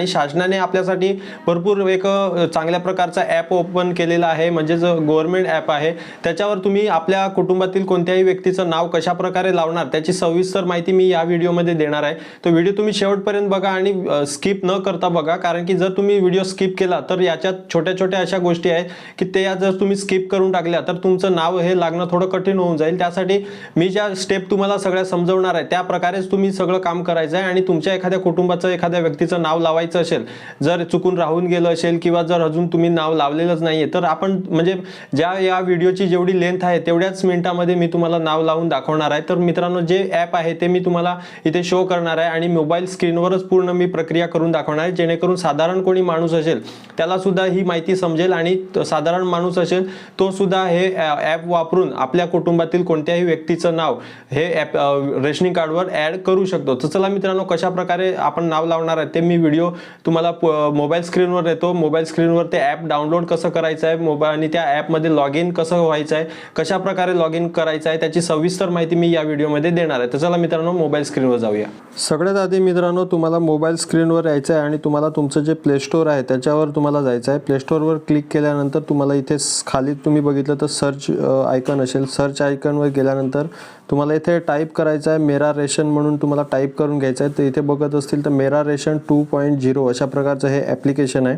आणि शासनाने आपल्यासाठी भरपूर एक चांगल्या प्रकारचा ॲप ओपन केलेला आहे. म्हणजेच गव्हर्नमेंट ॲप आहे. त्याच्यावर तुम्ही आपल्या कुटुंबातील कोणत्याही व्यक्तीचं नाव कशा प्रकारे लावणार त्याची सविस्तर माहिती मी या व्हिडिओमध्ये देणार आहे. तो व्हिडिओ तुम्ही शेवटपर्यंत बघा आणि स्किप न करता बघा. कारण की जर तुम्ही व्हिडिओ स्किप केला तर याच्यात छोट्या छोट्या अशा गोष्टी आहेत की ते जर तुम्ही स्किप करून टाकल्या तर तुमचं नाव हे लागणं थोडं कठीण होऊन जाईल. त्यासाठी मी ज्या स्टेप तुम्हाला सगळ्या समजवणार आहे त्या प्रकारेच तुम्ही सगळं काम करायचं आहे आणि तुमच्या एखाद्या कुटुंबाचं एखाद्या व्यक्तीचं नाव लावायचं असेल जर चुकून राहून गेलं असेल किंवा जर अजून तुम्ही नाव लावलेलंच नाही आहे तर आपण म्हणजे ज्या या व्हिडिओची जेवढी लेंथ आहे तेवढ्याच मिनिटामध्ये मी तुम्हाला नाव लावून दाखवणार आहे. तर मित्रांनो जे ॲप आहे ते मी तुम्हाला इथे शो करणार आहे आणि मोबाईल स्क्रीनवरच पूर्ण मी प्रक्रिया करून दाखवणार आहे. जेणेकरून साधारण कोणी माणूस असेल त्याला सुद्धा ही माहिती समजेल आणि साधारण माणूस असेल तो सुद्धा हे ॲप वापरून आपल्या कुटुंबातील कोणत्याही व्यक्तीचं नाव हे ॲप रेशनिंग कार्डवर ॲड करू शकतो. तर चला मित्रांनो कशा प्रकारे आपण नाव लावणार आहे ते मी व्हिडिओ तुम्हाला मोबाईल स्क्रीनवर येतो मोबाईल स्क्रीनवर ते ॲप डाउनलोड कसं करायचं आहे मोबाईल आणि त्या ॲपमध्ये लॉग इन कसं व्हायचं आहे कशा प्रकारे लॉग इन करायचं आहे त्याची सविस्तर माहिती मी या व्हिडिओमध्ये देणार आहे. तर चला मित्रांनो मोबाईल स्क्रीनवर जाऊया. सगळ्यात आधी मित्रांनो तुम्हाला मोबाईल स्क्रीनवर यायचं आहे आणि तुम्हाला तुमचं जे प्ले स्टोअर आहे त्याच्यावर तुम्हाला जायचं आहे प्ले स्टोअरवर क्लिक केल्यानंतर तुम्हाला इथे खाली तुम्ही बघितलं तर सर्च आयकन असेल. सर्च आयकनवर गेल्यानंतर तुम्हाला इथे टाईप करायचं आहे मेरा रेशन म्हणून तुम्हाला टाईप करून घ्यायचं आहे तर इथे बघत असतील तर मेरा रेशन टू पॉईंट झिरो अशा प्रकारचं हे ॲप्लिकेशन आहे.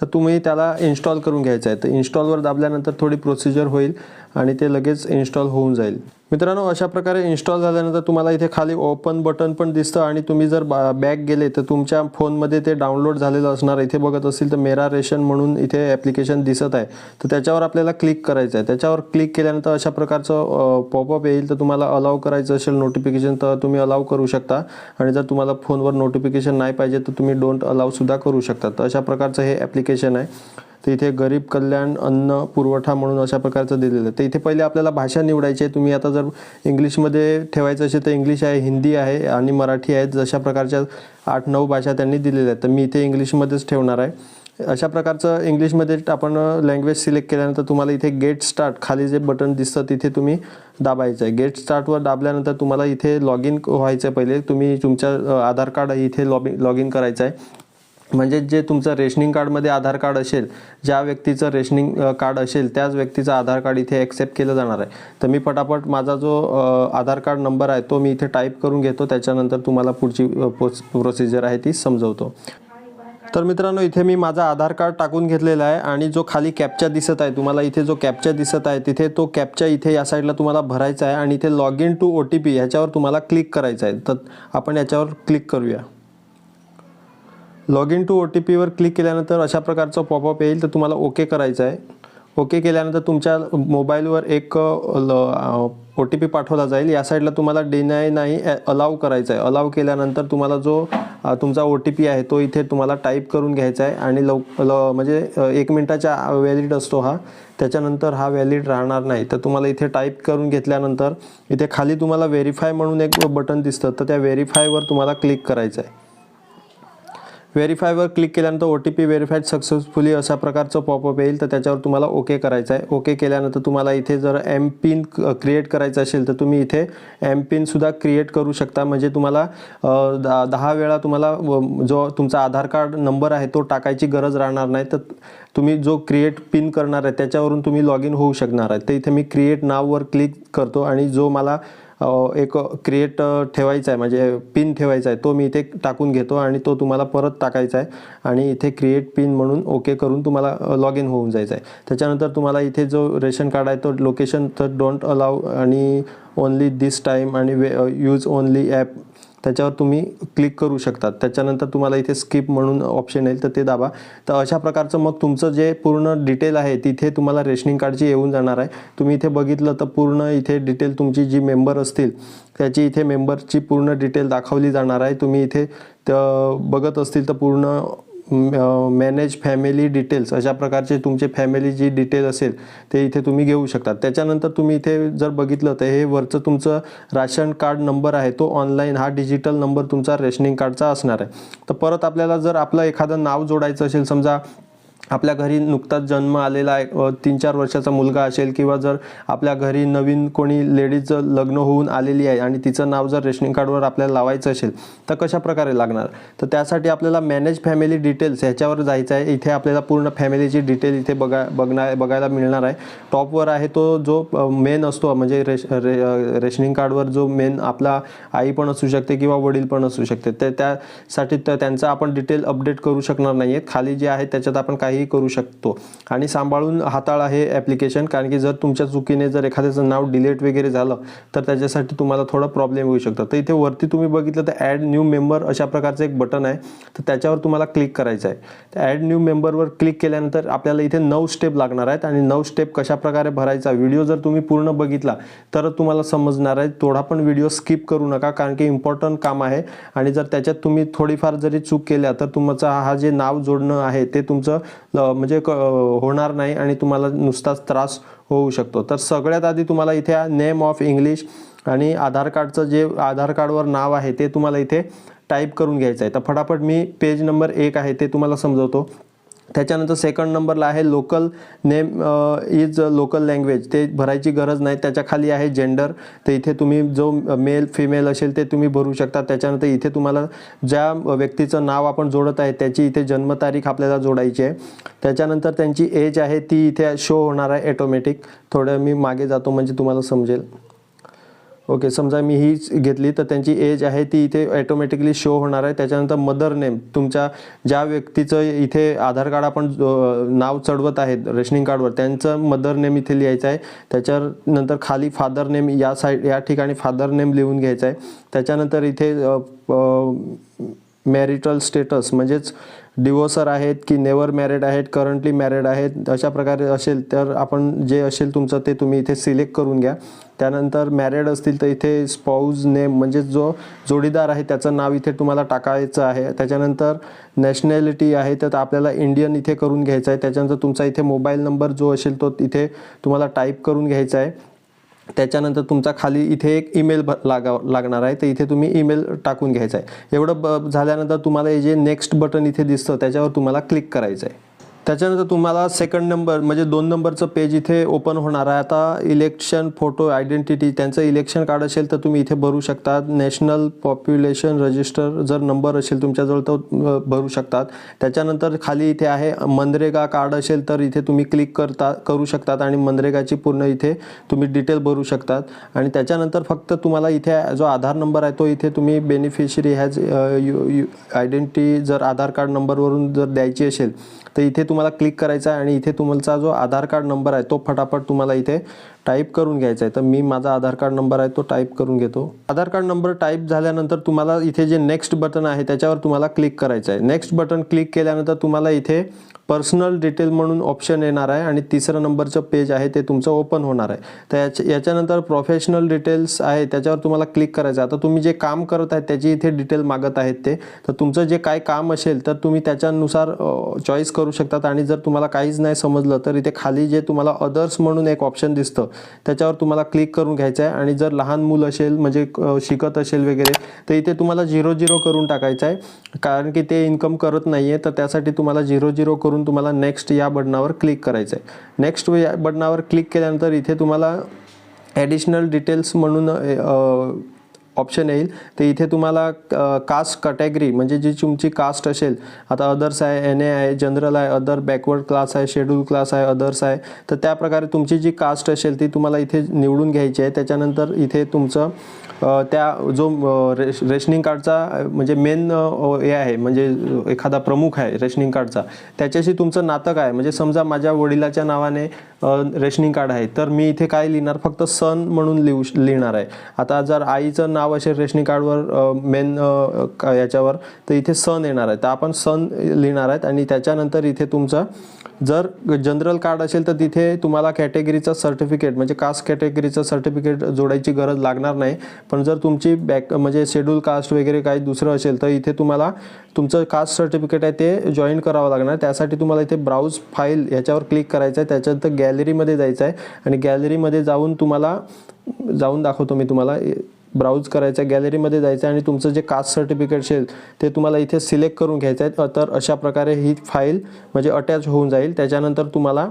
तर तुम्ही त्याला इन्स्टॉल करून घ्यायचं आहे तर इन्स्टॉलवर दाबल्यानंतर थोडी प्रोसिजर होईल. आणि ते लगेच इन्स्टॉल होऊन जाईल. मित्रांनो अशा प्रकारे इन्स्टॉल झाल्यानंतर तुम्हाला इथे खाली ओपन बटन पण दिसतं आणि तुम्ही जर बॅक गेले तर तुमच्या फोनमध्ये ते डाउनलोड झालेलं असणार. इथे बघत असतील तर मेरा रेशन म्हणून इथे ॲप्लिकेशन दिसत आहे. तर त्याच्यावर आपल्याला क्लिक करायचं आहे त्याच्यावर क्लिक केल्यानंतर अशा प्रकारचं पॉपअप येईल तर तुम्हाला अलाव करायचं असेल नोटिफिकेशन तर तुम्ही अलाव करू शकता. आणि जर तुम्हाला फोनवर नोटिफिकेशन नाही पाहिजे तर तुम्ही डोंट अलावसुद्धा करू शकता. तर अशा प्रकारचं हे ॲप्लिकेशन आहे. तर इथे गरीब कल्याण अन्न पुरवठा म्हणून अशा प्रकारचं दिलेलं आहे. तर इथे पहिले आपल्याला भाषा निवडायची आहे. तुम्ही आता जर इंग्लिशमध्ये ठेवायचं असेल तर इंग्लिश आहे हिंदी आहे आणि मराठी आहे जशा प्रकारच्या आठ नऊ भाषा त्यांनी दिलेल्या आहेत. तर मी इथे इंग्लिशमध्येच ठेवणार आहे. अशा प्रकारचं इंग्लिशमध्ये आपण लँग्वेज सिलेक्ट केल्यानंतर तुम्हाला इथे गेट स्टार्ट खाली जे बटन दिसतं तिथे तुम्ही दाबायचं आहे. गेट स्टार्टवर दाबल्यानंतर तुम्हाला इथे लॉग इन व्हायचं आहे पहिले. तुम्ही तुमच्या आधार कार्ड इथे लॉग लॉग इन करायचं आहे. म्हणजे जे तुमचं रेशनिंग कार्डमध्ये आधार कार्ड असेल ज्या व्यक्तीचं रेशनिंग कार्ड असेल त्याच व्यक्तीचं आधार कार्ड इथे ॲक्सेप्ट केलं जाणार आहे. तर मी पटापट माझा जो आधार कार्ड नंबर आहे तो मी इथे टाईप करून घेतो. त्याच्यानंतर तुम्हाला पुढची अ, प्रोसिजर आहे ती समजवतो. तर मित्रांनो इथे मी माझा आधार कार्ड टाकून घेतलेला आहे आणि जो खाली कॅपचा दिसत आहे तुम्हाला इथे जो कॅपचा दिसत आहे तिथे तो कॅपचा इथे या साईडला तुम्हाला भरायचा आहे आणि इथे log in to O T P ह्याच्यावर तुम्हाला क्लिक करायचं आहे. तर आपण याच्यावर क्लिक करूया. Log in to O T पीवर क्लिक केल्यानंतर अशा प्रकारचं पॉपअप येईल तर तुम्हाला ओके करायचं आहे. ओके केल्यानंतर तुमच्या मोबाईलवर एक ओ टी पी पाठवला जाईल. या साईडला तुम्हाला डिनाय नाही अलाव करायचं आहे. अलाव केल्यानंतर तुम्हाला जो तुमचा ओ टी पी आहे तो इथे तुम्हाला टाईप करून घ्यायचा आहे आणि लव ल म्हणजे एक मिनटाच्या व्हॅलिड असतो हा. त्याच्यानंतर हा व्हॅलिड राहणार नाही. तर तुम्हाला इथे टाईप करून घेतल्यानंतर इथे खाली तुम्हाला व्हेरीफाय म्हणून एक बटन दिसतं. तर त्या व्हेरीफायवर तुम्हाला क्लिक करायचं आहे. व्हेरीफायवर क्लिक केल्यानंतर O T P verified successfully अशा प्रकारचं पॉपअप येईल तर त्याच्यावर तुम्हाला ओके करायचं आहे ओके केल्यानंतर तुम्हाला इथे जर एम पिन क्रिएट करायचं असेल तर तुम्ही इथे एम पिनसुद्धा क्रिएट करू शकता. म्हणजे तुम्हाला दा- दहा वेळा तुम्हाला व- जो तुमचा आधार कार्ड नंबर आहे तो टाकायची गरज राहणार नाही. तर तुम्ही जो क्रिएट पिन करणार आहे त्याच्यावरून तुम्ही लॉग इन होऊ शकणार आहे. तर इथे मी क्रिएट नाववर क्लिक करतो आणि जो मला एक क्रिएट ठेवायचा आहे. म्हणजे पिन ठेवायचा आहे. तो मी इथे टाकून घेतो आणि तो तुम्हाला परत टाकायचा आहे. आणि इथे क्रिएट पिन म्हणून ओके करून तुम्हाला लॉग इन होऊन जायचं आहे. त्याच्यानंतर तुम्हाला इथे जो रेशन कार्ड आहे तो लोकेशन तर डोंट अलाव आणि ओनली दिस टाईम आणि वे यूज ओनली ॲप त्याच्यावर तुम्ही क्लिक करू शकतात त्याच्यानंतर तुम्हाला इथे स्किप म्हणून ऑप्शन येईल तर ते दाबा. तर अशा प्रकारचं मग तुमचं जे पूर्ण डिटेल आहे तिथे तुम्हाला रेशनिंग कार्डची येऊन जाणार आहे. तुम्ही इथे बघितलं तर पूर्ण इथे डिटेल तुमची जी मेंबर असतील त्याची इथे मेंबरची पूर्ण डिटेल दाखवली जाणार आहे. तुम्ही इथे बघत असतील तर पूर्ण मॅनेज फॅमिली डिटेल्स अशा प्रकारचे तुमचे फॅमिली जी डिटेल असेल ते इथे तुम्ही घेऊ शकता त्याच्यानंतर तुम्ही इथे जर बघितलं तर हे वरचं तुमचं राशन कार्ड नंबर आहे तो ऑनलाईन हा डिजिटल नंबर तुमचा रेशनिंग कार्डचा असणार आहे. तर परत आपल्याला जर आपलं एखादं नाव जोडायचं असेल समजा आपल्या घरी नुकताच जन्म आलेला आहे तीन चार वर्षाचा मुलगा असेल किंवा जर आपल्या घरी नवीन कोणी लेडीजचं लग्न होऊन आलेली आहे आणि तिचं नाव जर रेशनिंग कार्डवर आपल्याला लावायचं असेल तर कशा प्रकारे लागणार? तर त्यासाठी आपल्याला मॅनेज फॅमिली डिटेल्स ह्याच्यावर जायचं आहे. इथे आपल्याला पूर्ण फॅमिलीची डिटेल इथे बघा बघणार बघायला मिळणार आहे. टॉपवर आहे तो जो मेन असतो म्हणजे रेश रे रेशनिंग कार्डवर जो मेन आपला आई पण असू शकते किंवा वडील पण असू शकते. ते त्यासाठी त्यांचा आपण डिटेल अपडेट करू शकणार नाही आहेत खाली जे आहे त्याच्यात आपण काही काहीही करू शकतो. आणि सांभाळून हाताळा हे ॲप्लिकेशन कारण की जर तुमच्या चुकीने जर एखाद्याचं नाव डिलीट वगैरे झालं तर त्याच्यासाठी तुम्हाला थोडं प्रॉब्लेम होऊ शकतं. तर इथे वरती तुम्ही बघितलं तर ॲड न्यू मेंबर अशा प्रकारचं एक बटन आहे. तर त्याच्यावर तुम्हाला क्लिक करायचं आहे. तर ॲड न्यू मेंबरवर क्लिक केल्यानंतर आपल्याला इथे नऊ स्टेप लागणार आहेत. आणि नऊ स्टेप कशा प्रकारे भरायचा व्हिडिओ जर तुम्ही पूर्ण बघितला तर तुम्हाला समजणार आहे. थोडा पण व्हिडिओ स्किप करू नका कारण की इम्पॉर्टंट काम आहे. आणि जर त्याच्यात तुम्ही थोडीफार जरी चूक केल्या तर तुमचा हा जे नाव जोडणं आहे ते तुमचं म्हणजे क- होणार नाही आणि तुम्हाला नुसताच त्रास होऊ शकतो. तर सगळ्यात आधी तुम्हाला इथे नेम ऑफ इंग्लिश आणि आधार कार्डचं जे आधार कार्डवर नाव आहे ते तुम्हाला इथे टाईप करून घ्यायचं आहे. तर फटाफट मी पेज नंबर एक आहे ते तुम्हाला समजवतो. त्याच्यानंतर सेकंड नंबरला आहे local name is local language ते भरायची गरज नाही. त्याच्याखाली आहे जेंडर तर इथे तुम्ही जो मेल फिमेल असेल ते तुम्ही भरू शकता. त्याच्यानंतर इथे तुम्हाला ज्या व्यक्तीचं नाव आपण जोडत आहे त्याची इथे जन्मतारीख आपल्याला जोडायची आहे. त्याच्यानंतर त्यांची एज आहे ती इथे शो होणार आहे ॲटोमॅटिक थोडं मी मागे जातो म्हणजे तुम्हाला समजेल. ओके समजा मी हीच घेतली तर त्यांची एज आहे ती इथे ॲटोमॅटिकली शो होणार आहे. त्याच्यानंतर मदर नेम तुमच्या ज्या व्यक्तीचं इथे आधार कार्ड आपण नाव चढवत आहेत रेशनिंग कार्डवर त्यांचं मदर नेम इथे लिहायचं आहे. त्याच्यानंतर खाली फादर नेम या साईड या ठिकाणी फादर नेम लिहून घ्यायचं आहे. त्याच्यानंतर इथे मॅरिटल स्टेटस म्हणजेच डिवोर्सर आहेत की नेवर मॅरिड आहेत करंटली मॅरिड आहेत अशा प्रकारे असेल तर आपण जे असेल तुमचं ते तुम्ही इथे सिलेक्ट करून घ्या. त्यानंतर मॅरिड असतील तर इथे स्पाऊज नेम म्हणजे जो जोडीदार आहे त्याचं नाव इथे तुम्हाला टाकायचं आहे. त्याच्यानंतर नॅशनॅलिटी आहे तर आपल्याला इंडियन इथे करून घ्यायचं आहे. त्याच्यानंतर तुमचा इथे मोबाईल नंबर जो असेल तो इथे तुम्हाला टाईप करून घ्यायचा आहे. त्याच्यानंतर तुमचा खाली इथे एक ईमेल भ लागा लागणार आहे. तर इथे तुम्ही ईमेल टाकून घ्यायचा आहे. एवढं ब झाल्यानंतर तुम्हाला हे जे नेक्स्ट बटन इथे दिसतं त्याच्यावर तुम्हाला क्लिक करायचं आहे. त्याच्यानंतर तुम्हाला सेकंड नंबर म्हणजे दोन नंबरचं पेज इथे ओपन होणार आहे. आता इलेक्शन फोटो आयडेंटिटी त्यांचं इलेक्शन कार्ड असेल तर तुम्ही इथे भरू शकतात. नॅशनल पॉप्युलेशन रजिस्टर जर नंबर असेल तुमच्याजवळ तो भरू शकतात. त्याच्यानंतर खाली इथे आहे मनरेगा कार्ड असेल तर इथे तुम्ही क्लिक करता करू शकतात आणि मनरेगाची पूर्ण इथे तुम्ही डिटेल भरू शकतात. आणि त्याच्यानंतर फक्त तुम्हाला इथे जो आधार नंबर आहे तो इथे तुम्ही beneficiary has U U identity जर आधार कार्ड नंबरवरून जर द्यायची असेल तर इथे तुम्हाला क्लिक करायचं आहे आणि इथे तुमचा जो आधार कार्ड नंबर आहे तो फटाफट तुम्हाला इथे टाईप करून घ्यायचा आहे तर मी माझा आधार कार्ड नंबर आहे तो टाईप करून घेतो. आधार कार्ड नंबर टाईप झाल्यानंतर तुम्हाला इथे जे नेक्स्ट बटन आहे त्याच्यावर तुम्हाला क्लिक करायचं आहे नेक्स्ट बटन क्लिक केल्यानंतर तुम्हाला इथे पर्सनल डिटेल म्हणून ऑप्शन येणार आहे आणि तिसरं नंबरचं पेज आहे ते तुमचं ओपन होणार आहे. तर याच्या याच्यानंतर प्रोफेशनल डिटेल्स आहे त्याच्यावर तुम्हाला क्लिक करायचं आहे आता तुम्ही जे काम करत आहेत त्याची इथे डिटेल मागत आहेत ते. तर तुमचं जे काय काम असेल तर तुम्ही त्याच्यानुसार चॉईस करू शकतात. आणि जर तुम्हाला काहीच नाही समजलं तर इथे खाली जे तुम्हाला अदर्स म्हणून एक ऑप्शन दिसतं त्याच्यावर तुम्हाला क्लिक करून घ्यायचं आहे आणि जर लहान मूल असेल म्हणजे शिकत असेल वगैरे तर इथे तुम्हाला झिरो झिरो करून टाकायचं आहे कारण की ते इन्कम करत नाही आहे तर त्यासाठी तुम्हाला झिरो झिरो करून तुम्हाला नेक्स्ट या बटनावर क्लिक करायचं आहे नेक्स्ट या बटनावर क्लिक केल्यानंतर इथे तुम्हाला ॲडिशनल डिटेल्स म्हणून ऑप्शन येईल. तर इथे तुम्हाला कास्ट कॅटेगरी म्हणजे जी तुमची कास्ट असेल आता अदर्स आहे एन ए आहे जनरल आहे अदर बॅकवर्ड क्लास आहे शेड्यूल क्लास आहे अदर्स आहे तर त्या प्रकारे तुमची जी कास्ट असेल ती तुम्हाला इथे निवडून घ्यायची आहे. त्याच्यानंतर इथे तुमचं त्या जो रेश रेशनिंग कार्डचा म्हणजे मेन हे आहे म्हणजे एखादा प्रमुख आहे रेशनिंग कार्डचा त्याच्याशी तुमचं नातं काय? म्हणजे समजा माझ्या वडिलाच्या नावाने रेशनिंग कार्ड आहे तर मी इथे काय लिहिणार? फक्त सन म्हणून लिहू लिहिणार आहे. आता जर आईचं नाव असेल रेशनिंग कार्डवर मेन याच्यावर तर इथे सन येणार आहे. तर आपण सन लिहिणार आहेत आणि त्याच्यानंतर इथे तुमचं जर जनरल कार्ड असेल तर तिथे तुम्हाला कॅटेगरीचं सर्टिफिकेट म्हणजे कास्ट कॅटेगरीचं सर्टिफिकेट जोडायची गरज लागणार नाही. पण जर तुमची बॅक म्हणजे शेड्यूल कास्ट वगैरे काही दुसरं असेल तर इथे तुम्हाला तुमचं कास्ट सर्टिफिकेट आहे ते जॉईन करावं लागणार. त्यासाठी तुम्हाला इथे ब्राउज फाईल ह्याच्यावर क्लिक करायचं आहे. त्याच्यानंतर गॅलरीमध्ये जायचं आहे. आणि गॅलरीमध्ये जाऊन तुम्हाला जाऊन दाखवतो मी तुम्हाला ब्राउज करायचं आहे गॅलरीमध्ये जायचं आहे आणि तुमचं जे कास्ट सर्टिफिकेट असेल ते तुम्हाला इथे सिलेक्ट करून घ्यायचं आहे तर अशा प्रकारे ही फाईल म्हणजे अटॅच होऊन जाईल. त्याच्यानंतर तुम्हाला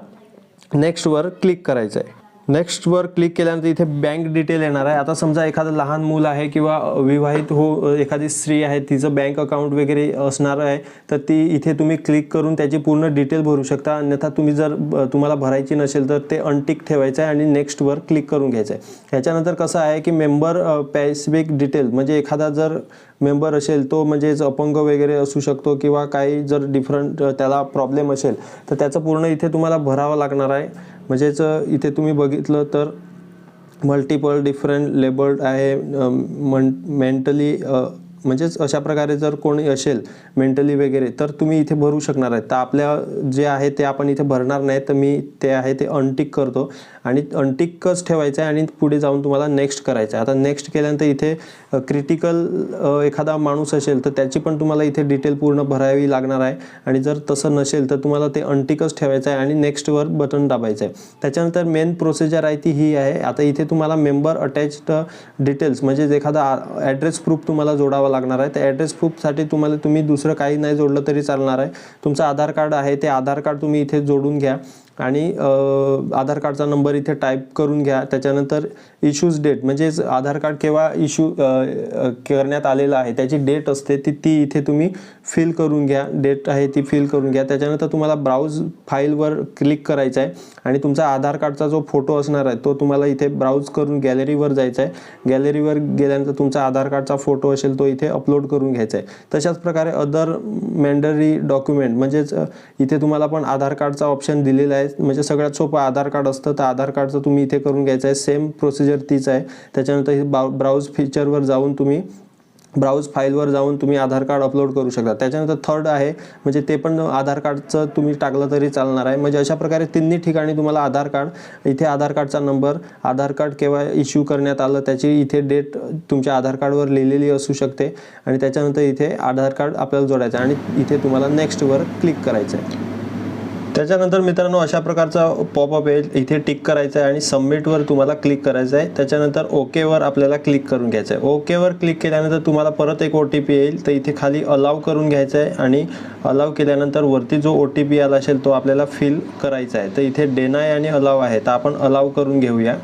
नेक्स्टवर क्लिक करायचं आहे नेक्स्टवर क्लिक केल्यानंतर इथे बँक डिटेल येणार आहे. आता समजा एखादं लहान मूल आहे किंवा विवाहित हो एखादी स्त्री आहे तिचं बँक अकाउंट वगैरे असणार आहे तर ती इथे तुम्ही क्लिक करून त्याची पूर्ण डिटेल भरू शकता. अन्यथा तुम्ही जर ब- तुम्हाला भरायची नसेल तर ते अनटिक ठेवायचं आहे आणि नेक्स्टवर क्लिक करून घ्यायचं आहे. ह्याच्यानंतर कसं आहे की मेंबर पॅसिफिक डिटेल म्हणजे एखादा जर मेंबर असेल तो म्हणजेच अपंग वगैरे असू शकतो किंवा काही जर डिफरंट त्याला प्रॉब्लेम असेल तर त्याचं पूर्ण इथे तुम्हाला भरावं लागणार आहे. म्हणजेच इथे तुम्ही बघितलं तर मल्टिपल डिफरंट लेबल्ड आहे मन मेंटली म्हणजेच अशा प्रकारे जर कोणी असेल मेंटली वगैरे तर तुम्ही इथे भरू शकणार आहे तर आपल्या जे आहे ते आपण इथे भरणार नाही तर मी ते आहे ते अनटिक करतो. आणि अनटिकच ठेवायचं आहे आणि पुढे जाऊन तुम्हाला नेक्स्ट करायचं आहे. आता नेक्स्ट केल्यानंतर इथे क्रिटिकल एखादा माणूस असेल तर त्याची पण तुम्हाला इथे डिटेल पूर्ण भरावी लागणार आहे. आणि जर तसं नसेल तर तुम्हाला ते अनटिकच ठेवायचं आहे आणि नेक्स्टवर बटन दाबायचं आहे. त्याच्यानंतर मेन प्रोसिजर आहे ती ही आहे. आता इथे तुम्हाला मेंबर अटॅच्ड डिटेल्स म्हणजेच एखादा ॲड्रेस प्रूफ तुम्हाला जोडावा लागणार आहे. त्या ॲड्रेस प्रूफसाठी तुम्हाला तुम्ही दुसरं काही नाही जोडलं तरी चालणार आहे. तुमचं आधार कार्ड आहे ते आधार कार्ड तुम्ही इथे जोडून घ्या. आणि आधार कार्डचा नंबर इथे टाईप करून घ्या. त्याच्यानंतर इश्यूज डेट म्हणजेच आधार कार्ड केव्हा इश्यू करण्यात आलेलं आहे त्याची डेट असते ती ती इथे तुम्ही फिल करून घ्या. डेट आहे ती फिल करून घ्या. त्याच्यानंतर तुम्हाला ब्राउज फाईलवर क्लिक करायचं आहे आणि तुमचा आधार कार्डचा जो फोटो असणार आहे तो तुम्हाला इथे ब्राउज करून गॅलरीवर जायचा आहे. गॅलरीवर गेल्यानंतर तुमचा आधार कार्डचा फोटो असेल तो इथे अपलोड करून घ्यायचा आहे. तशाच प्रकारे अदर मॅन्डरी डॉक्युमेंट म्हणजेच इथे तुम्हाला पण आधार कार्डचा ऑप्शन दिलेला आहे. म्हणजे सगळ्यात सोपं आधार कार्ड असतं. तर आधार कार्डचं तुम्ही इथे करून घ्यायचं आहे. सेम प्रोसिजर तीच आहे. त्याच्यानंतर हे ब्राउज फीचरवर जाऊन तुम्ही ब्राउज फाईलवर जाऊन तुम्ही आधार कार्ड अपलोड करू शकता. त्याच्यानंतर थर्ड आहे म्हणजे ते पण आधार कार्डचं तुम्ही टाकलं तरी चालणार आहे. म्हणजे अशा प्रकारे तिन्ही ठिकाणी तुम्हाला आधार कार्ड इथे आधार कार्डचा नंबर आधार कार्ड केव्हा इश्यू करण्यात आलं त्याची इथे डेट तुमच्या आधार कार्डवर लिहिलेली असू शकते. आणि त्याच्यानंतर इथे आधार कार्ड आपल्याला जोडायचं आहे. आणि इथे तुम्हाला नेक्स्टवर क्लिक करायचं आहे. त्याच्यानंतर मित्रांनो अशा प्रकारचा पॉपअप येईल. इथे टिक करायचं आहे आणि सबमिटवर तुम्हाला क्लिक करायचं आहे. त्याच्यानंतर ओकेवर आपल्याला क्लिक करून घ्यायचं आहे. ओकेवर क्लिक केल्यानंतर तुम्हाला परत एक ओ टी पी येईल. तर इथे खाली अलाव करून घ्यायचं आहे आणि अलाव केल्यानंतर वरती जो ओ टी पी आला असेल तो आपल्याला फिल करायचा आहे. तर इथे डेनाय आणि अलाव आहे. तर आपण अलाव करून घेऊया.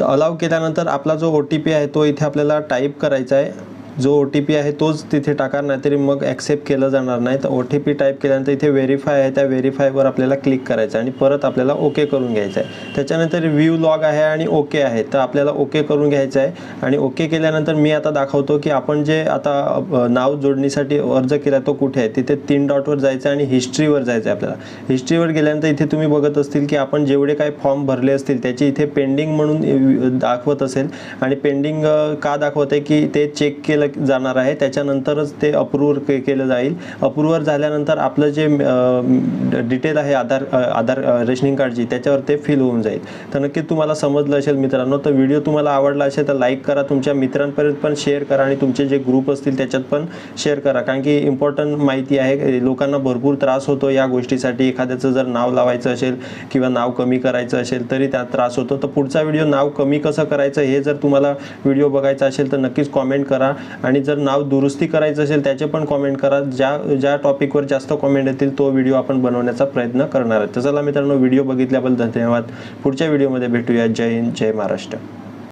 तर अलाव केल्यानंतर आपला जो ओ टी पी आहे तो इथे आपल्याला टाईप करायचा आहे. जो ओ टी पी आहे तोच तिथे टाका नाहीतरी मग ॲक्सेप्ट केलं जाणार नाही. तर ओ टी पी टाईप केल्यानंतर इथे व्हेरीफाय आहे. त्या व्हेरीफायवर आपल्याला क्लिक करायचं आहे आणि परत आपल्याला ओके करून घ्यायचं आहे. त्याच्यानंतर व्ह्यू लॉग आहे आणि ओके आहे. तर आपल्याला ओके करून घ्यायचं आहे. आणि ओके केल्यानंतर मी आता दाखवतो की आपण जे आता नाव जोडणीसाठी अर्ज केला तो कुठे आहे? तिथे तीन डॉटवर जायचं आहे आणि हिस्ट्रीवर जायचं आहे आपल्याला. हिस्ट्रीवर गेल्यानंतर इथे तुम्ही बघत असतील की आपण जेवढे काही फॉर्म भरले असतील त्याची इथे पेंडिंग म्हणून दाखवत असेल. आणि पेंडिंग का दाखवत आहे की ते चेक केलं जाणार आहे. त्याच्यानंतरच ते अप्रूव्हर के केलं जाईल. अप्रूव्हर झाल्यानंतर आपलं जे डिटेल आहे आधार आधार रेशनिंग कार्डची त्याच्यावर ते फिल होऊन जाईल. तर नक्की तुम्हाला समजलं असेल मित्रांनो. तर व्हिडिओ तुम्हाला आवडला असेल तर लाईक करा. तुमच्या मित्रांपर्यंत पण शेअर करा आणि तुमचे जे ग्रुप असतील त्याच्यात पण शेअर करा. कारण की इम्पॉर्टंट माहिती आहे लोकांना भरपूर त्रास होतो या गोष्टीसाठी. एखाद्याचं जर नाव लावायचं असेल किंवा नाव कमी करायचं असेल तरी त्यात त्रास होतो. तर पुढचा व्हिडिओ नाव कमी कसं करायचं हे जर तुम्हाला व्हिडिओ बघायचा असेल तर नक्कीच कॉमेंट करा. आणि जर नाव दुरुस्ती करायचं असेल त्याचे पण कॉमेंट करा. ज्या ज्या टॉपिकवर जास्त कॉमेंट येतील तो व्हिडिओ आपण बनवण्याचा प्रयत्न करणार आहे तर चला मित्रांनो व्हिडिओ बघितल्याबद्दल धन्यवाद. पुढच्या व्हिडिओमध्ये भेटूया. जय हिंद जय महाराष्ट्र.